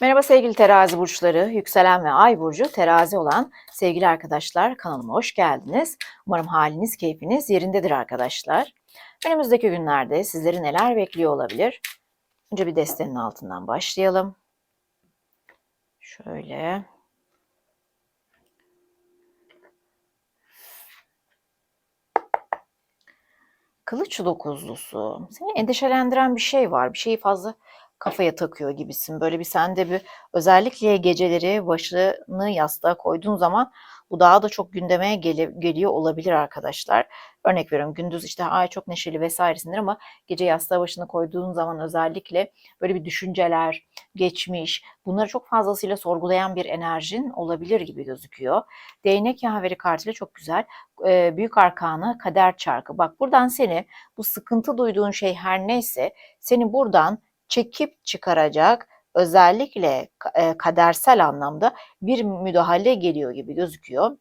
Merhaba sevgili terazi burçları, yükselen ve ay burcu terazi olan sevgili arkadaşlar kanalıma hoş geldiniz. Umarım haliniz, keyfiniz yerindedir arkadaşlar. Önümüzdeki günlerde sizleri neler bekliyor olabilir? Önce bir destenin altından başlayalım. Şöyle. Kılıç dokuzlusu. Seni endişelendiren bir şey var. Bir şeyi fazla kafaya takıyor gibisin. Böyle bir sende bir özellikle geceleri başını yastığa koyduğun zaman bu daha da çok gündeme gele- geliyor olabilir arkadaşlar. Örnek veriyorum gündüz işte ay çok neşeli vesairesindir ama gece yastığa başını koyduğun zaman özellikle böyle bir düşünceler, geçmiş bunları çok fazlasıyla sorgulayan bir enerjin olabilir gibi gözüküyor. Değnek yahaveri kartıyla çok güzel. Ee, büyük arkanı kader çarkı. Bak buradan seni bu sıkıntı duyduğun şey her neyse seni buradan çekip çıkaracak özellikle e, kadersel anlamda bir müdahale geliyor gibi gözüküyor.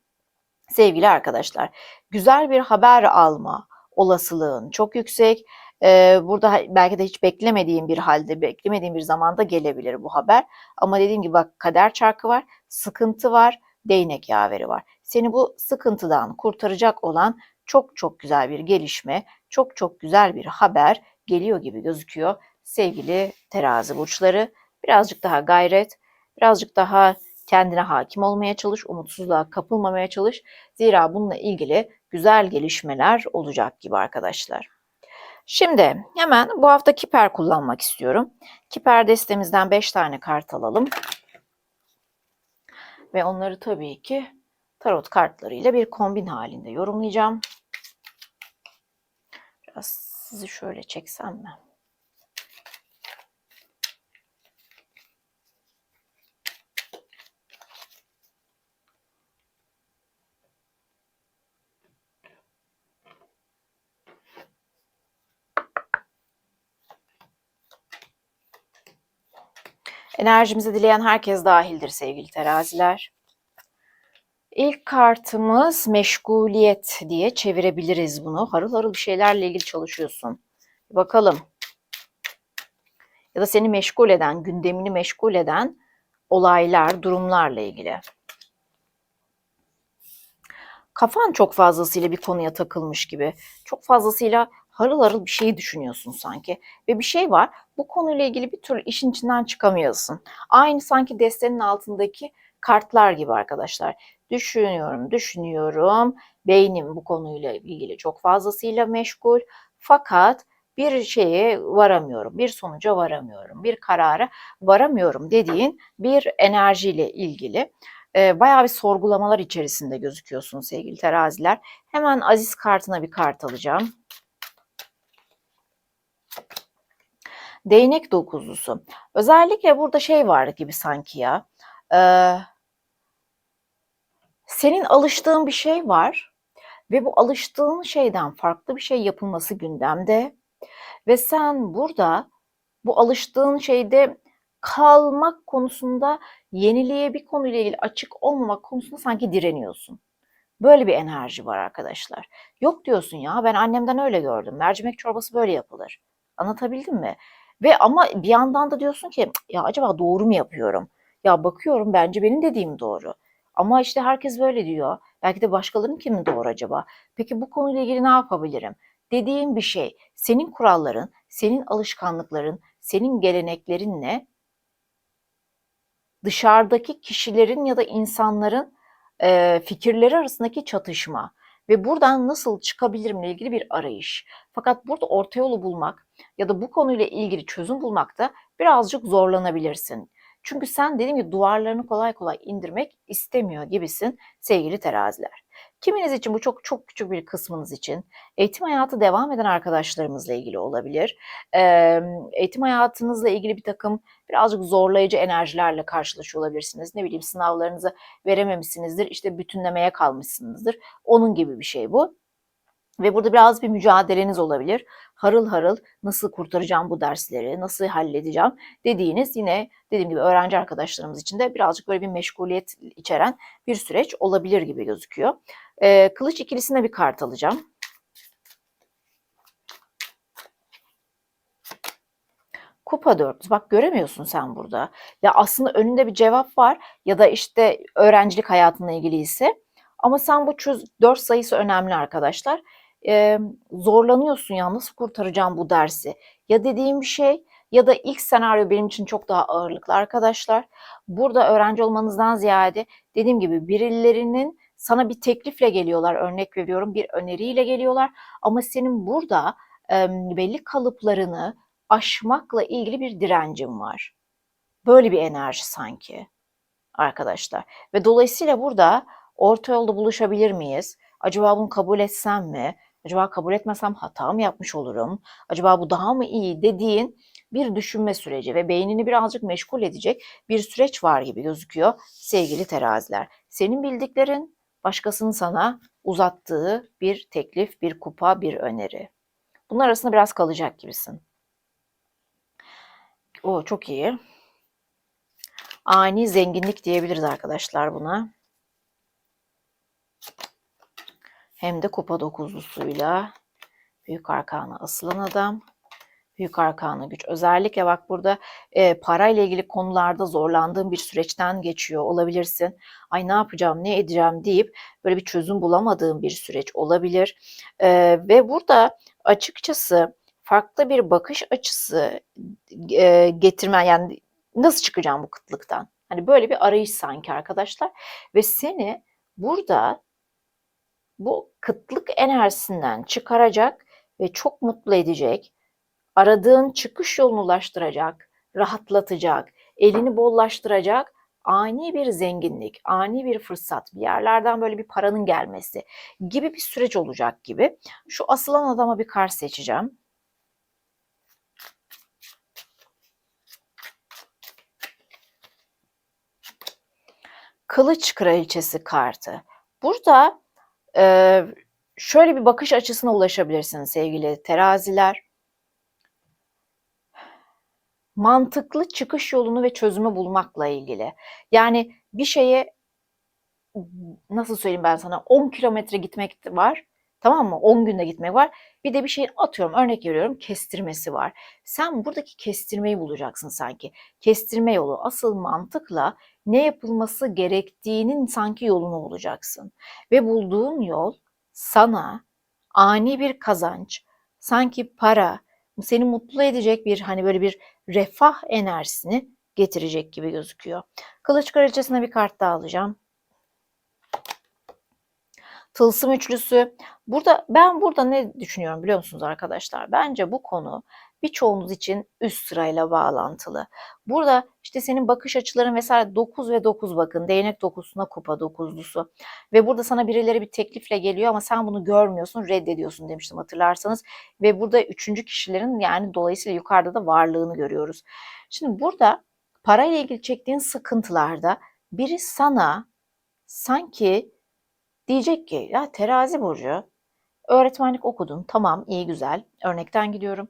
Sevgili arkadaşlar, güzel bir haber alma olasılığın çok yüksek. Ee, burada belki de hiç beklemediğim bir halde, beklemediğim bir zamanda gelebilir bu haber. Ama dediğim gibi bak kader çarkı var, sıkıntı var, değnek yaveri var. Seni bu sıkıntıdan kurtaracak olan çok çok güzel bir gelişme, çok çok güzel bir haber geliyor gibi gözüküyor. Sevgili terazi burçları, birazcık daha gayret, birazcık daha kendine hakim olmaya çalış, umutsuzluğa kapılmamaya çalış. Zira bununla ilgili güzel gelişmeler olacak gibi arkadaşlar. Şimdi hemen bu hafta kiper kullanmak istiyorum. Kiper destemizden 5 tane kart alalım. Ve onları tabii ki tarot kartlarıyla bir kombin halinde yorumlayacağım. Biraz sizi şöyle çeksem mi? Enerjimizi dileyen herkes dahildir sevgili teraziler. İlk kartımız meşguliyet diye çevirebiliriz bunu. Harıl harıl bir şeylerle ilgili çalışıyorsun. Bakalım. Ya da seni meşgul eden, gündemini meşgul eden olaylar, durumlarla ilgili. Kafan çok fazlasıyla bir konuya takılmış gibi. Çok fazlasıyla harıl harıl bir şeyi düşünüyorsun sanki. Ve bir şey var, bu konuyla ilgili bir türlü işin içinden çıkamıyorsun. Aynı sanki destenin altındaki kartlar gibi arkadaşlar. Düşünüyorum, düşünüyorum. Beynim bu konuyla ilgili çok fazlasıyla meşgul. Fakat bir şeye varamıyorum, bir sonuca varamıyorum, bir karara varamıyorum dediğin bir enerjiyle ilgili e, bayağı bir sorgulamalar içerisinde gözüküyorsun sevgili teraziler. Hemen Aziz kartına bir kart alacağım. Değnek dokuzlusu. Özellikle burada şey var gibi sanki ya. Ee, senin alıştığın bir şey var ve bu alıştığın şeyden farklı bir şey yapılması gündemde ve sen burada bu alıştığın şeyde kalmak konusunda yeniliğe bir konuyla ilgili açık olmamak konusunda sanki direniyorsun. Böyle bir enerji var arkadaşlar. Yok diyorsun ya ben annemden öyle gördüm. Mercimek çorbası böyle yapılır. Anlatabildim mi? Ve ama bir yandan da diyorsun ki ya acaba doğru mu yapıyorum? Ya bakıyorum bence benim dediğim doğru. Ama işte herkes böyle diyor. Belki de başkalarının kimi doğru acaba? Peki bu konuyla ilgili ne yapabilirim? Dediğim bir şey senin kuralların, senin alışkanlıkların, senin geleneklerinle dışarıdaki kişilerin ya da insanların e, fikirleri arasındaki çatışma ve buradan nasıl çıkabilirimle ilgili bir arayış. Fakat burada orta yolu bulmak ya da bu konuyla ilgili çözüm bulmakta birazcık zorlanabilirsin. Çünkü sen dediğim gibi duvarlarını kolay kolay indirmek istemiyor gibisin sevgili teraziler. Kiminiz için bu çok çok küçük bir kısmınız için eğitim hayatı devam eden arkadaşlarımızla ilgili olabilir. Ee, eğitim hayatınızla ilgili bir takım birazcık zorlayıcı enerjilerle karşılaşıyor olabilirsiniz. Ne bileyim sınavlarınızı verememişsinizdir, işte bütünlemeye kalmışsınızdır. Onun gibi bir şey bu. Ve burada biraz bir mücadeleniz olabilir. Harıl harıl nasıl kurtaracağım bu dersleri, nasıl halledeceğim dediğiniz yine dediğim gibi öğrenci arkadaşlarımız için de birazcık böyle bir meşguliyet içeren bir süreç olabilir gibi gözüküyor. Ee, kılıç ikilisine bir kart alacağım. Kupa dörtlüsü. Bak göremiyorsun sen burada. Ya aslında önünde bir cevap var ya da işte öğrencilik hayatınla ilgili ise. Ama sen bu çöz, dört sayısı önemli arkadaşlar. Ee, zorlanıyorsun ya nasıl kurtaracağım bu dersi? Ya dediğim bir şey ya da ilk senaryo benim için çok daha ağırlıklı arkadaşlar. Burada öğrenci olmanızdan ziyade dediğim gibi birilerinin sana bir teklifle geliyorlar. Örnek veriyorum bir öneriyle geliyorlar. Ama senin burada e, belli kalıplarını aşmakla ilgili bir direncin var. Böyle bir enerji sanki arkadaşlar. Ve dolayısıyla burada orta yolda buluşabilir miyiz? Acaba bunu kabul etsem mi? Acaba kabul etmesem hata mı yapmış olurum? Acaba bu daha mı iyi dediğin bir düşünme süreci ve beynini birazcık meşgul edecek bir süreç var gibi gözüküyor sevgili teraziler. Senin bildiklerin başkasının sana uzattığı bir teklif, bir kupa, bir öneri. Bunlar arasında biraz kalacak gibisin. O çok iyi. Ani zenginlik diyebiliriz arkadaşlar buna. Hem de kupa dokuzlusuyla büyük arkana asılan adam. Büyük arkanı güç. Özellikle bak burada e, parayla ilgili konularda zorlandığın bir süreçten geçiyor olabilirsin. Ay ne yapacağım, ne edeceğim deyip böyle bir çözüm bulamadığın bir süreç olabilir. E, ve burada açıkçası farklı bir bakış açısı e, getirmen yani nasıl çıkacağım bu kıtlıktan? Hani böyle bir arayış sanki arkadaşlar ve seni burada bu kıtlık enerjisinden çıkaracak ve çok mutlu edecek, aradığın çıkış yolunu ulaştıracak, rahatlatacak, elini bollaştıracak ani bir zenginlik, ani bir fırsat, bir yerlerden böyle bir paranın gelmesi gibi bir süreç olacak gibi. Şu asılan adama bir kart seçeceğim. Kılıç Kraliçesi kartı. Burada e, şöyle bir bakış açısına ulaşabilirsiniz sevgili teraziler. Mantıklı çıkış yolunu ve çözümü bulmakla ilgili. Yani bir şeye nasıl söyleyeyim ben sana 10 kilometre gitmek var. Tamam mı? 10 günde gitmek var. Bir de bir şeyin atıyorum örnek veriyorum kestirmesi var. Sen buradaki kestirmeyi bulacaksın sanki. Kestirme yolu asıl mantıkla ne yapılması gerektiğinin sanki yolunu bulacaksın. Ve bulduğun yol sana ani bir kazanç, sanki para, seni mutlu edecek bir hani böyle bir refah enerjisini getirecek gibi gözüküyor. Kılıç kraliçesine bir kart daha alacağım. Tılsım üçlüsü. Burada ben burada ne düşünüyorum biliyor musunuz arkadaşlar? Bence bu konu birçoğunuz için üst sırayla bağlantılı. Burada işte senin bakış açıların vesaire 9 ve 9 bakın. Değnek dokuzuna kupa dokuzlusu. Ve burada sana birileri bir teklifle geliyor ama sen bunu görmüyorsun, reddediyorsun demiştim hatırlarsanız. Ve burada üçüncü kişilerin yani dolayısıyla yukarıda da varlığını görüyoruz. Şimdi burada parayla ilgili çektiğin sıkıntılarda biri sana sanki diyecek ki ya terazi burcu öğretmenlik okudun tamam iyi güzel örnekten gidiyorum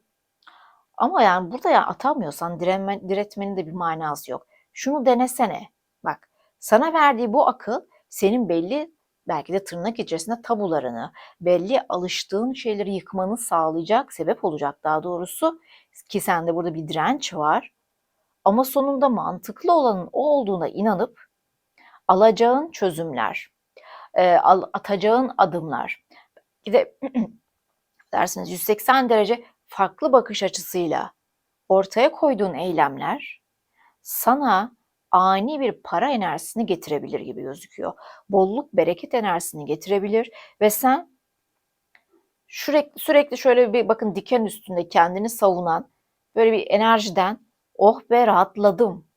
ama yani burada ya atamıyorsan direnme, diretmenin de bir manası yok. Şunu denesene. Bak sana verdiği bu akıl senin belli belki de tırnak içerisinde tabularını, belli alıştığın şeyleri yıkmanı sağlayacak, sebep olacak daha doğrusu ki sende burada bir direnç var. Ama sonunda mantıklı olanın o olduğuna inanıp alacağın çözümler, atacağın adımlar, bir de dersiniz 180 derece farklı bakış açısıyla ortaya koyduğun eylemler sana ani bir para enerjisini getirebilir gibi gözüküyor. Bolluk, bereket enerjisini getirebilir ve sen sürekli, sürekli şöyle bir bakın diken üstünde kendini savunan böyle bir enerjiden oh be rahatladım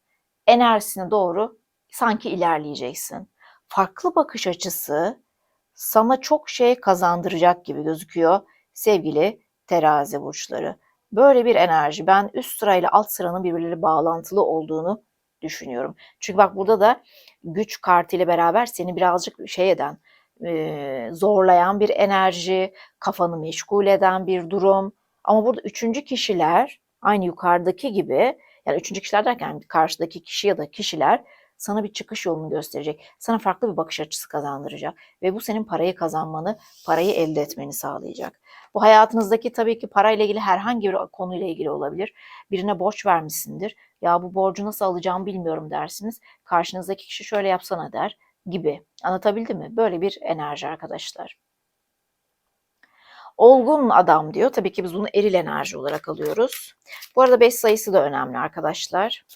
enerjisine doğru sanki ilerleyeceksin. Farklı bakış açısı sana çok şey kazandıracak gibi gözüküyor sevgili terazi burçları. Böyle bir enerji. Ben üst sırayla alt sıranın birbirleri bağlantılı olduğunu düşünüyorum. Çünkü bak burada da güç kartı ile beraber seni birazcık şey eden, zorlayan bir enerji, kafanı meşgul eden bir durum. Ama burada üçüncü kişiler aynı yukarıdaki gibi yani üçüncü kişiler derken karşıdaki kişi ya da kişiler sana bir çıkış yolunu gösterecek. Sana farklı bir bakış açısı kazandıracak. Ve bu senin parayı kazanmanı, parayı elde etmeni sağlayacak. Bu hayatınızdaki tabii ki parayla ilgili herhangi bir konuyla ilgili olabilir. Birine borç vermişsindir. Ya bu borcu nasıl alacağımı bilmiyorum dersiniz. Karşınızdaki kişi şöyle yapsana der gibi. Anlatabildim mi? Böyle bir enerji arkadaşlar. Olgun adam diyor. Tabii ki biz bunu eril enerji olarak alıyoruz. Bu arada 5 sayısı da önemli arkadaşlar.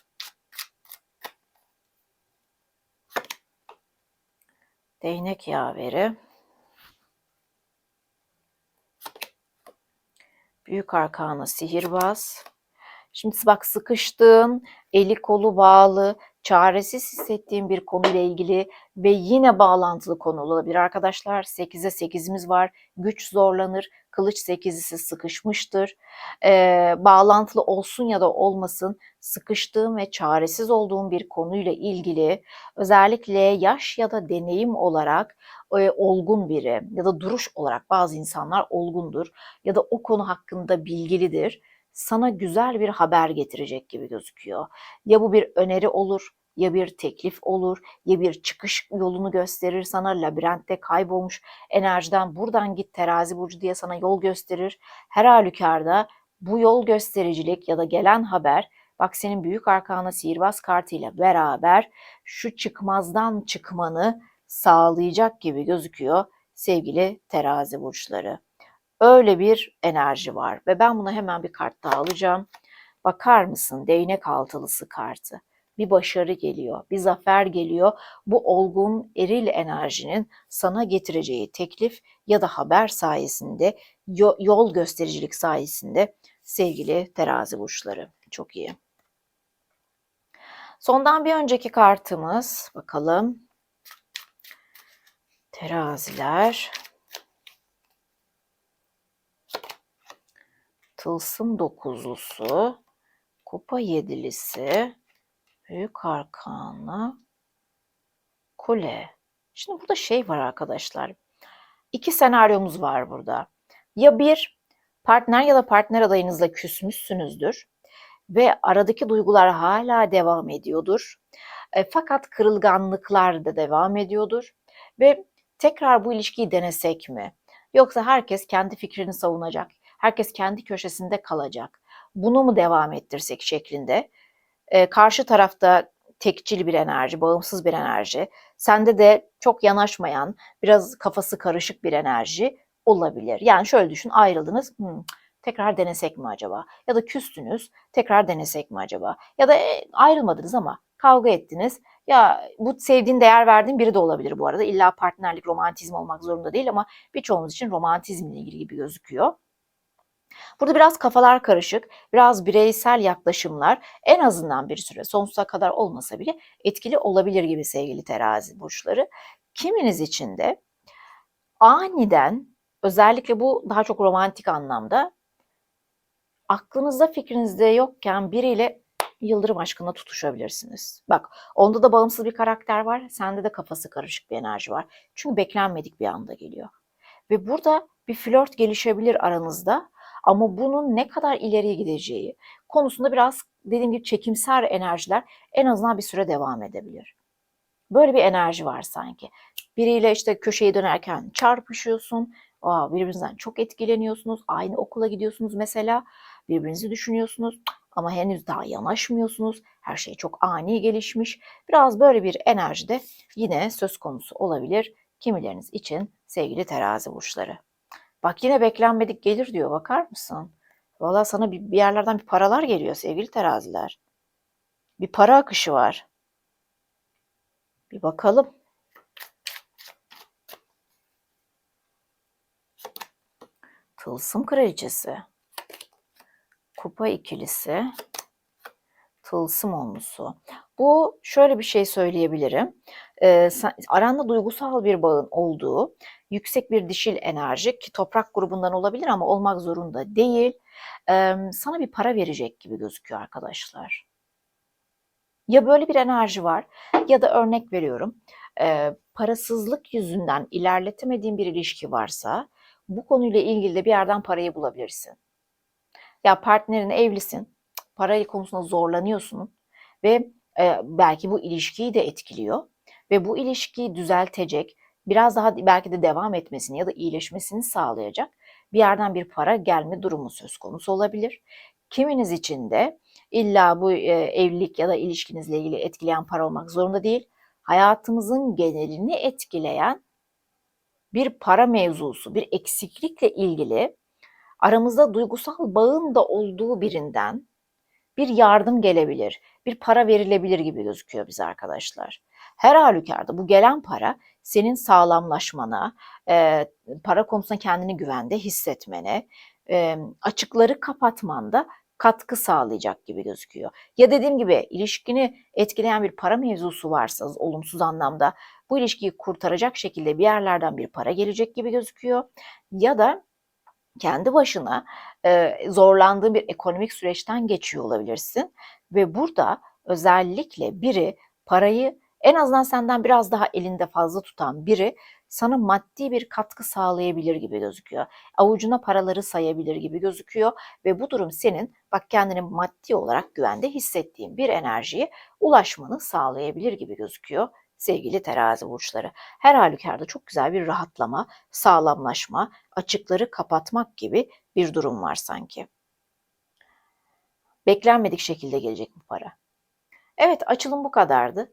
Değnek yaveri. Büyük arkana sihirbaz. Şimdi bak sıkıştığın, eli kolu bağlı, çaresiz hissettiğin bir konuyla ilgili ve yine bağlantılı konu olabilir arkadaşlar. 8'e 8'imiz var. Güç zorlanır. Kılıç 8'lisi sıkışmıştır. Ee, bağlantılı olsun ya da olmasın sıkıştığın ve çaresiz olduğun bir konuyla ilgili özellikle yaş ya da deneyim olarak e, olgun biri ya da duruş olarak bazı insanlar olgundur ya da o konu hakkında bilgilidir sana güzel bir haber getirecek gibi gözüküyor. Ya bu bir öneri olur, ya bir teklif olur, ya bir çıkış yolunu gösterir sana labirentte kaybolmuş enerjiden buradan git terazi burcu diye sana yol gösterir. Her halükarda bu yol göstericilik ya da gelen haber bak senin büyük arkana sihirbaz kartıyla beraber şu çıkmazdan çıkmanı sağlayacak gibi gözüküyor sevgili terazi burçları. Öyle bir enerji var ve ben buna hemen bir kart daha alacağım. Bakar mısın değnek altılısı kartı. Bir başarı geliyor, bir zafer geliyor. Bu olgun eril enerjinin sana getireceği teklif ya da haber sayesinde, yol göstericilik sayesinde sevgili terazi burçları. Çok iyi. Sondan bir önceki kartımız bakalım. Teraziler. Tılsım dokuzlusu, kupa yedilisi, büyük arkanı, kule. Şimdi burada şey var arkadaşlar. İki senaryomuz var burada. Ya bir partner ya da partner adayınızla küsmüşsünüzdür ve aradaki duygular hala devam ediyordur. E, fakat kırılganlıklar da devam ediyordur ve tekrar bu ilişkiyi denesek mi? Yoksa herkes kendi fikrini savunacak, herkes kendi köşesinde kalacak. Bunu mu devam ettirsek şeklinde. Ee, karşı tarafta tekçil bir enerji, bağımsız bir enerji. Sende de çok yanaşmayan, biraz kafası karışık bir enerji olabilir. Yani şöyle düşün, ayrıldınız. Hmm, tekrar denesek mi acaba? Ya da küstünüz, tekrar denesek mi acaba? Ya da e, ayrılmadınız ama kavga ettiniz. Ya bu sevdiğin, değer verdiğin biri de olabilir bu arada. İlla partnerlik, romantizm olmak zorunda değil ama birçoğumuz için romantizmle ilgili gibi gözüküyor. Burada biraz kafalar karışık, biraz bireysel yaklaşımlar en azından bir süre sonsuza kadar olmasa bile etkili olabilir gibi sevgili terazi burçları. Kiminiz için de aniden özellikle bu daha çok romantik anlamda aklınızda fikrinizde yokken biriyle yıldırım aşkına tutuşabilirsiniz. Bak onda da bağımsız bir karakter var, sende de kafası karışık bir enerji var. Çünkü beklenmedik bir anda geliyor. Ve burada bir flört gelişebilir aranızda ama bunun ne kadar ileriye gideceği konusunda biraz dediğim gibi çekimser enerjiler en azından bir süre devam edebilir. Böyle bir enerji var sanki. Biriyle işte köşeyi dönerken çarpışıyorsun. Aa, birbirinizden çok etkileniyorsunuz. Aynı okula gidiyorsunuz mesela. Birbirinizi düşünüyorsunuz ama henüz daha yanaşmıyorsunuz. Her şey çok ani gelişmiş. Biraz böyle bir enerji de yine söz konusu olabilir kimileriniz için sevgili terazi burçları. Bak yine beklenmedik gelir diyor. Bakar mısın? Valla sana bir, bir yerlerden bir paralar geliyor sevgili teraziler. Bir para akışı var. Bir bakalım. Tılsım kraliçesi. Kupa ikilisi. Tılsım onlusu. Bu şöyle bir şey söyleyebilirim. Ee, aranda duygusal bir bağın olduğu yüksek bir dişil enerji ki toprak grubundan olabilir ama olmak zorunda değil. Ee, sana bir para verecek gibi gözüküyor arkadaşlar. Ya böyle bir enerji var ya da örnek veriyorum e, parasızlık yüzünden ilerletemediğin bir ilişki varsa bu konuyla ilgili de bir yerden parayı bulabilirsin. Ya partnerin evlisin, parayı konusunda zorlanıyorsun ve e, belki bu ilişkiyi de etkiliyor ve bu ilişkiyi düzeltecek, biraz daha belki de devam etmesini ya da iyileşmesini sağlayacak bir yerden bir para gelme durumu söz konusu olabilir. Kiminiz için de illa bu e, evlilik ya da ilişkinizle ilgili etkileyen para olmak zorunda değil. Hayatımızın genelini etkileyen bir para mevzusu, bir eksiklikle ilgili aramızda duygusal bağın da olduğu birinden bir yardım gelebilir, bir para verilebilir gibi gözüküyor bize arkadaşlar. Her halükarda bu gelen para senin sağlamlaşmana, e, para konusunda kendini güvende hissetmene, e, açıkları kapatmanda katkı sağlayacak gibi gözüküyor. Ya dediğim gibi ilişkini etkileyen bir para mevzusu varsa olumsuz anlamda bu ilişkiyi kurtaracak şekilde bir yerlerden bir para gelecek gibi gözüküyor. Ya da kendi başına e, zorlandığın bir ekonomik süreçten geçiyor olabilirsin ve burada özellikle biri parayı en azından senden biraz daha elinde fazla tutan biri sana maddi bir katkı sağlayabilir gibi gözüküyor. Avucuna paraları sayabilir gibi gözüküyor ve bu durum senin bak kendini maddi olarak güvende hissettiğin bir enerjiye ulaşmanı sağlayabilir gibi gözüküyor sevgili terazi burçları. Her halükarda çok güzel bir rahatlama, sağlamlaşma, açıkları kapatmak gibi bir durum var sanki. Beklenmedik şekilde gelecek bu para. Evet açılım bu kadardı.